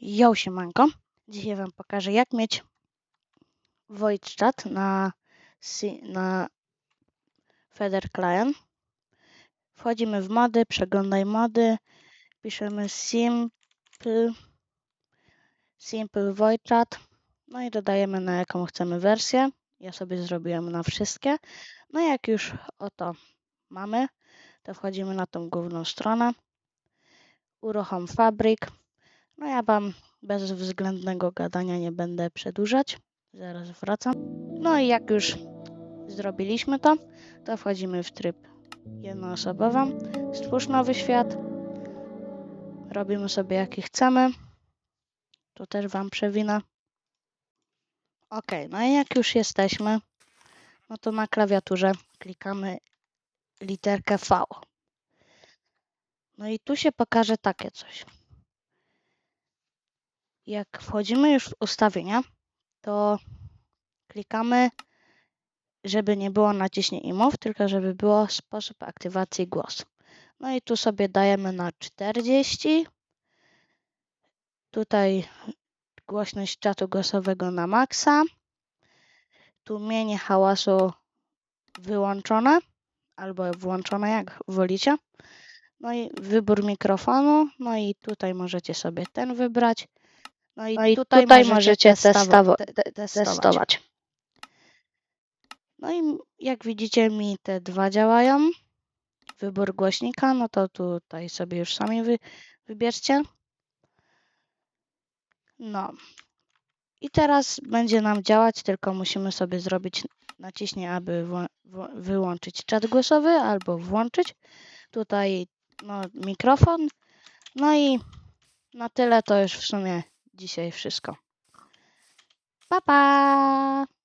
Yo, siemanko. Dzisiaj Wam pokażę, jak mieć voice chat na, na Feather Client. Wchodzimy w mody, przeglądaj mody, piszemy simple, simple voice chat, no i dodajemy na jaką chcemy wersję. Ja sobie zrobiłem na wszystkie. No jak już oto mamy, to wchodzimy na tą główną stronę. Uruchom Fabric. No ja Wam bez względnego gadania nie będę przedłużać. Zaraz wracam. No i jak już zrobiliśmy to, to wchodzimy w tryb jednoosobowy. Stwórz nowy świat. Robimy sobie jaki chcemy. Tu też Wam przewinę. Ok, no i jak już jesteśmy, no to na klawiaturze klikamy literkę V. No i tu się pokaże takie coś. Jak wchodzimy już w ustawienia, to klikamy, żeby nie było naciśnij i mów, tylko żeby było sposób aktywacji głosu. No i tu sobie dajemy na 40. Tutaj głośność czatu głosowego na maksa. Tłumienie hałasu wyłączone albo włączone, jak wolicie. No i wybór mikrofonu. No i tutaj możecie sobie ten wybrać. No i, No i tutaj, tutaj możecie, możecie te- te- testować. testować. No i jak widzicie mi te dwa działają. Wybór głośnika, no to tutaj sobie już sami wy, wybierzcie. No. I teraz będzie nam działać, tylko musimy sobie zrobić naciśnij, aby wyłączyć czat głosowy albo włączyć. Tutaj no, mikrofon. No i na tyle to już w sumie dzisiaj wszystko. Pa pa!